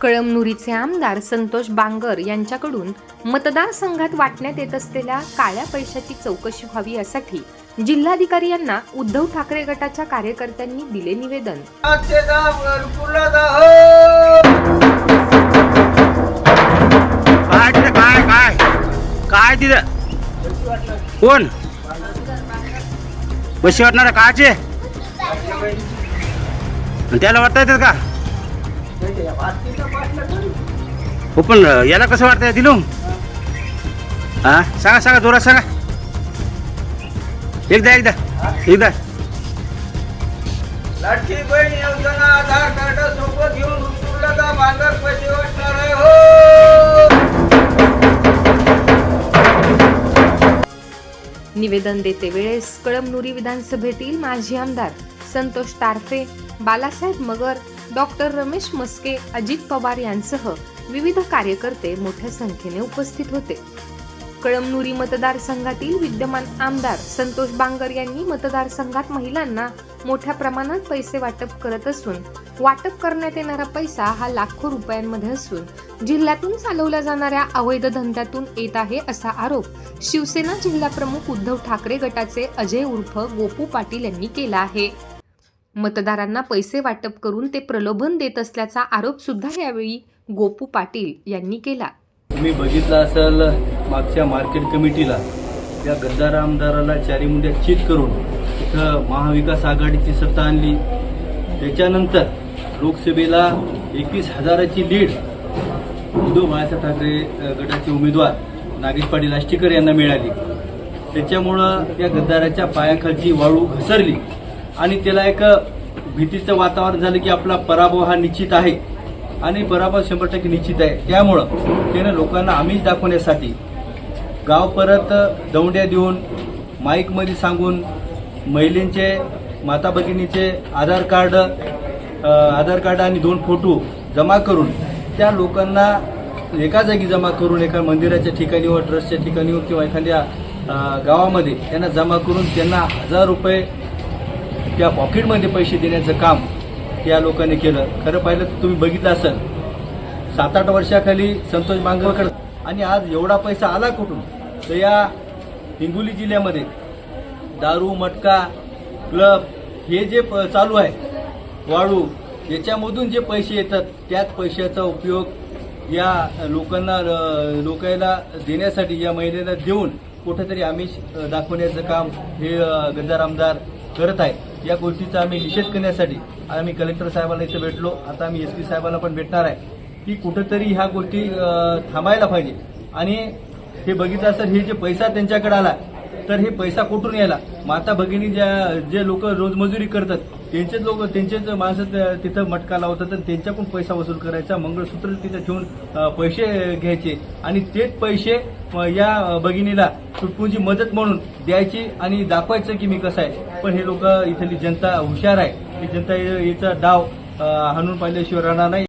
कळमनुरीचे आमदार संतोष बांगर यांच्याकडून मतदारसंघात वाटण्यात येत असलेल्या काळ्या पैशाची चौकशी व्हावी यासाठी जिल्हाधिकारी यांना उद्धव ठाकरे गटाच्या कार्यकर्त्यांनी दिले निवेदन. काय काय? काय? काय तिथं? कोण? पैसे वाटणार काचे? त्याला वाटता येतात का? हो पण याला कसं वाटतंय दिलो हा? सांगा सांगा जोरात सांगा. एकदा एकदा एकदा. लाडकी बहीण योजना आधार कार्ड सोबत घेऊन घरकुलला दा बांधर पैसे वाटणार आहे हो! निवेदन देते वेळेस कळमनुरी विधानसभेतील माजी आमदार संतोष तारफे बालासाहेब मगर डॉक्टर रमेश मस्के अजित पवार यांसह विविध कार्यकर्ते मोठ्या संख्येने उपस्थित होते. कळमनुरी मतदारसंघातील विद्यमान आमदार संतोष बांगर यांनी मतदारसंघात महिलांना मोठ्या प्रमाणात पैसे वाटप करत असून वाटप करण्यात येणारा पैसा हा लाखो रुपयांमध्ये असून जिल्ह्यातून चालवल्या जाणाऱ्या अवैध धंद्यातून येत आहे असा आरोप शिवसेना जिल्हाप्रमुख उद्धव ठाकरे गटाचे अजय उर्फ गोपू पाटील यांनी केला आहे. मतदारांना पैसे वाटप करून ते प्रलोभन देत असल्याचा आरोप सुद्धा यावेळी गोपू पाटील यांनी केला. तुम्ही बघितलं असेल मागच्या मार्केट कमिटीला त्या गद्दार आमदाराला चारी मुंड्या चित करून इथं महाविकास आघाडीची सत्ता आणली. त्याच्यानंतर लोकसभेला एकवीस हजाराची लीड उद्धव बाळासाहेब ठाकरे गटाचे उमेदवार नागेश पाटील आष्टीकर यांना मिळाली. त्याच्यामुळं या गद्दाराच्या पायाखालची वाळू घसरली. आणि त्याला एक भीतीचं वातावरण झालं की आपला पराभव हा निश्चित आहे. आणि पराभव शंभर टक्के निश्चित आहे. त्यामुळं त्यानं लोकांना आमिष दाखवण्यासाठी गाव परत दौंड्या देऊन माईकमध्ये सांगून महिलेंचे माता भगिनीचे आधार कार्ड आधार कार्ड आणि दोन फोटो जमा करून त्या लोकांना एका जागी जमा करून एका मंदिराच्या ठिकाणी व ट्रस्टच्या ठिकाणी किंवा एखाद्या गावामध्ये त्यांना जमा करून त्यांना हजार रुपये त्या पॉकेटमध्ये पैसे देण्याचं काम या लोकांनी केलं. खरं पाहिलं तर तुम्ही बघितलं असेल सात आठ वर्षाखाली संतोष बांगवकर आणि आज एवढा पैसा आला कुठून? तर या हिंगोली जिल्ह्यामध्ये दारू मटका क्लब हे जे प- चालू आहे वाळू याच्यामधून जे पैसे येतात त्याच पैशाचा उपयोग या लोकांना लोकायला देण्यासाठी या महिलेला देऊन कुठेतरी आमिष दाखवण्याचं काम हे गंजार आमदार करत आहे या गोष्टीचा आम्ही निषेध करण्यासाठी आम्ही कलेक्टर साहेबांना इथे भेटलो. आता आम्ही एस पी साहेबांना पण भेटणार आहे. की कुठंतरी ह्या गोष्टी थांबायला पाहिजे. आणि हे बघितलं सर हे जे पैसा त्यांच्याकडे आला तर हे पैसा कुठून यायला? माता भगिनी ज्या जे लोक रोजमजुरी करतात त्यांचेच लोक त्यांचेच माणसं तिथं मटका लावतात आणि त्यांच्याकडून पैसा वसूल करायचा मंगळसूत्र तिथं ठेवून पैसे घ्यायचे. आणि तेच पैसे या भगिनीला तुटपुंजी मदत म्हणून द्यायची आणि दाखवायचं की मी कसं आहे. पण हे लोक इथली जनता हुशार आहे. ही जनता याचा डाव हाणून पाहिल्याशिवाय राहणार नाही.